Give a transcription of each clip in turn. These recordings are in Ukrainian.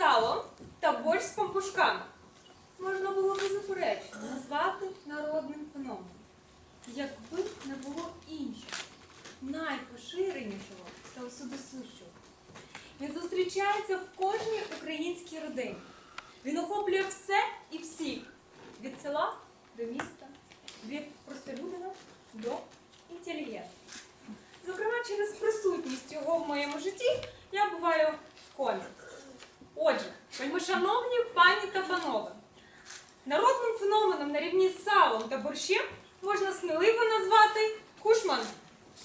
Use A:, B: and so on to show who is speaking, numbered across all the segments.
A: сало та борщ з пампушками можна було би заперечно назвати народним феноменом, якби не було іншого, найпоширенішого та усюдисущого. Він зустрічається в кожній українській родині. Він охоплює все і всіх від села до міста, від простолюдина до інтелігента. Зокрема, через присутність його в моєму житті я буваю в комі. Отже, шановні пані та панове, народним феноменом на рівні з салом та борщем можна сміливо назвати кушман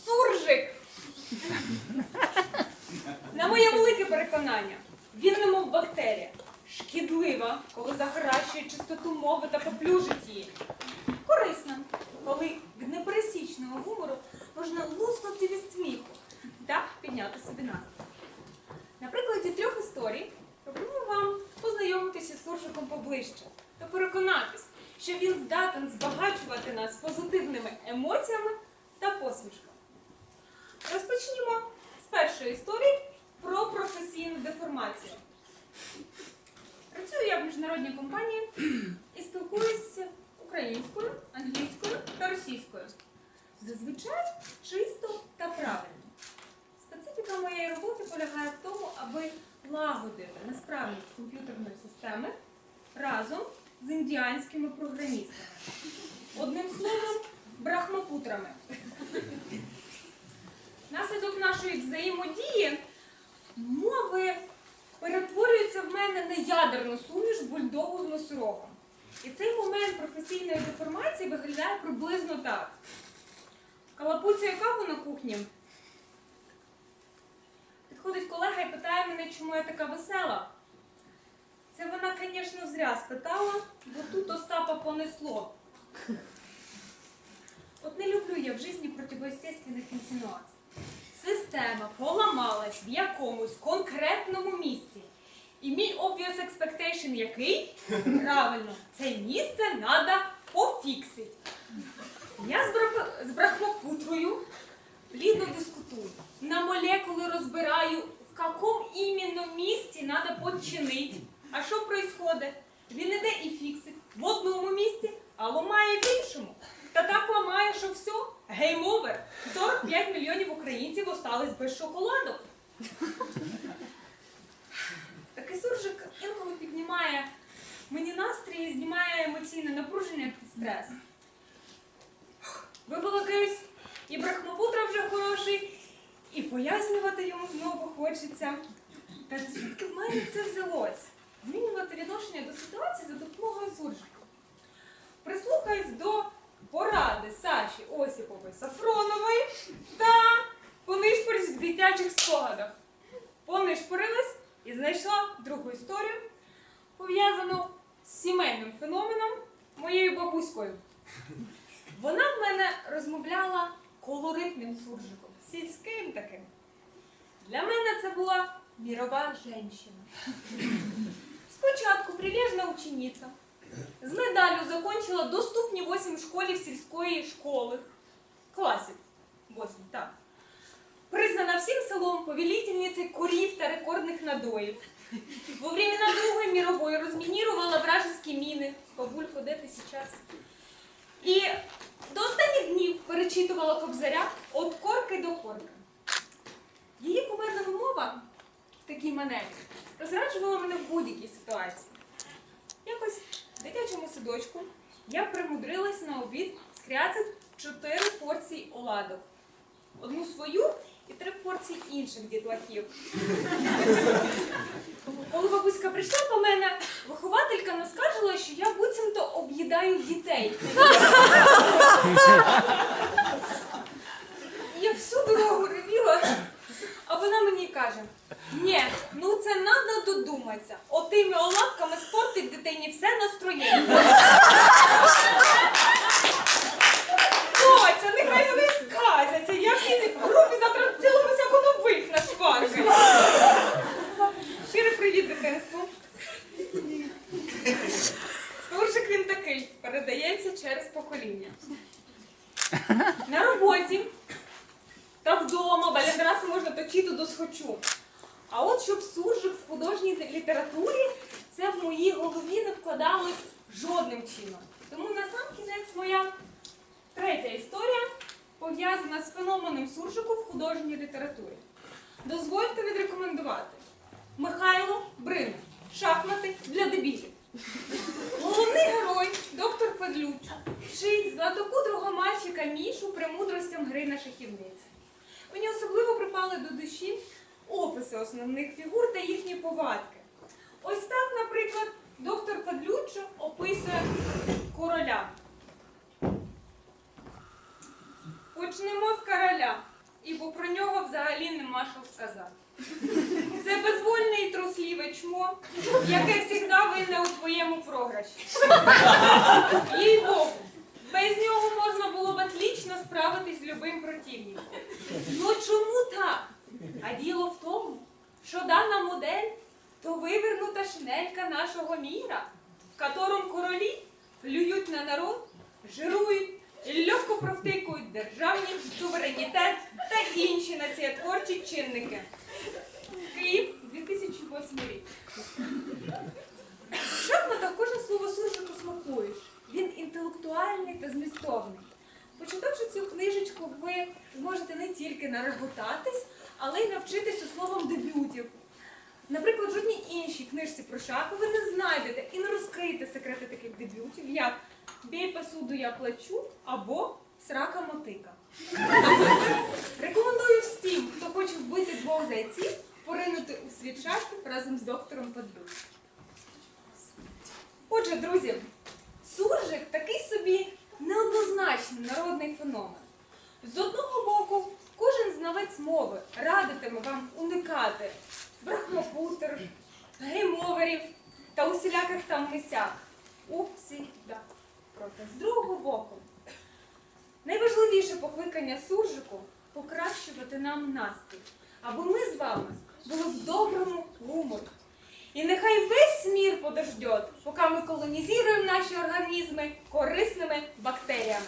A: суржик. На моє велике переконання, він немов бактерія, шкідлива, коли загращує чистоту мови та поплюжить її. Корисна, коли від непересічного гумору можна луснути від сміху та підняти собі настрій. На прикладі трьох історій пропоную вам познайомитися з суржиком поближче та переконатись, що він здатен збагачувати нас позитивними емоціями та посмішками. Розпочнімо з першої історії про професійну деформацію. Працюю я в міжнародній компанії і спілкуюся українською, англійською та російською. Зазвичай чисто та правильно. Специфіка моєї роботи полягає в тому, аби лагодити несправність комп'ютерної системи разом з індіанськими програмістами. Одним словом, брахмапутрами. Наслідок нашої взаємодії мови перетворюються в мене на ядерну суміш бульдогу з носорогом. І цей момент професійної деформації виглядає приблизно так. Калапуця каву на кухні. Підходить колега і питає мене, чому я така весела. Це вона, звісно, зря спитала, бо тут Остапа понесло. От не люблю я в житті противоестественних інсинуацій. Система поламалась в якомусь конкретному місці. І мій obvious expectation який? Правильно, це місце треба пофіксити. Я з, брах... з плідно дискутую. На молекули розбираю, в якому іменно місці треба подчинити. А що відбувається? Він іде і фіксить в одному місці, а ламає в іншому. Та так ламає, що все, гейм овер. 45 мільйонів українців остались без шоколадок. Такий суржик інколи піднімає мені настрій, знімає емоційне напруження під стрес. Вибалакаюсь, і брахмапутра вже хороший, і пояснювати йому знову хочеться. Та звідки в мене це взялось? Другу історію, пов'язану з сімейним феноменом моєю бабуською. Вона в мене розмовляла колоритним суржиком, сільським таким. Для мене це була мірова жінка. Спочатку прилежна учениця. З медаллю закончила доступні 8 школів сільської школи. Класів. 8, так. Признана всім селом повелительницей курів та рекордних надоїв. Во времена Другої мірової розмінірувала вражеські міни. Бабулько, де ти зараз? І до останніх днів перечитувала кобзаря від корки до корки. Її кумедна вимова в такій манері розраджувала мене в будь-якій ситуації. Якось в дитячому садочку я примудрилась на обід скряцати чотири порції оладок. Одну свою і три порції інших дітлахів. Коли бабуська прийшла по мене, вихователька наскаржила, що я буцімто об'їдаю дітей. Я всю дорогу ревіла, а вона мені каже: ні, ну це треба додуматися. Отими оладками спортить дитині все настроєння. Роботі та вдома баляндраси можна точити до схочу. А от щоб суржик в художній літературі, це в моїй голові не вкладалось жодним чином. Тому на сам кінець моя третя історія пов'язана з феноменом суржику в художній літературі. Дозвольте відрекомендувати Михайло Брин. Шахмати для дебілів. Головний герой, доктор Федлюч, вчить златокудрого мальчика Мішу премудростям гри на шахівниці. Мені особливо припали до душі описи основних фігур та їхні повадки. Ось так, наприклад, доктор Федлюччо описує короля. Почнемо з короля, ібо про нього взагалі нема що сказати. Це безвольне і трусливе чмо, яке завжди винне у твоєму програші. Їй Богу, без нього можна було б отлично справитись з любим противником. Ну чому так? А діло в тому, що дана модель то шинелька нашого міра, в котором королі плюють на народ, жирують, легко провтикують державний суверенітет та інші націєтворчі чинники. Київ 2008 рік. В шахматах кожне слово суржику смакуєш. Він інтелектуальний та змістовний. Почитавши цю книжечку, ви зможете не тільки нареготатись, але й навчитися словом дебютів. Наприклад, в жодній іншій книжці про шахи ви не знайдете і не розкриєте секрети таких дебютів, як Бій посуду я плачу або Срака мотика. Рекомендую всім, хто хоче вбити двох зайців, поринути у світ шахів разом з доктором Падлюк. Отже, друзі, суржик такий собі неоднозначний народний феномен. З одного боку, кожен знавець мови радитиме вам уникати брахмопутер, геймоверів та усіляких там мисях. Усіда. Проте з другого боку, найважливіше покликання суржику покращувати нам настрій, аби ми з вами були в доброму гуморі. І нехай весь мір подождет, поки ми колонізуємо наші організми корисними бактеріями.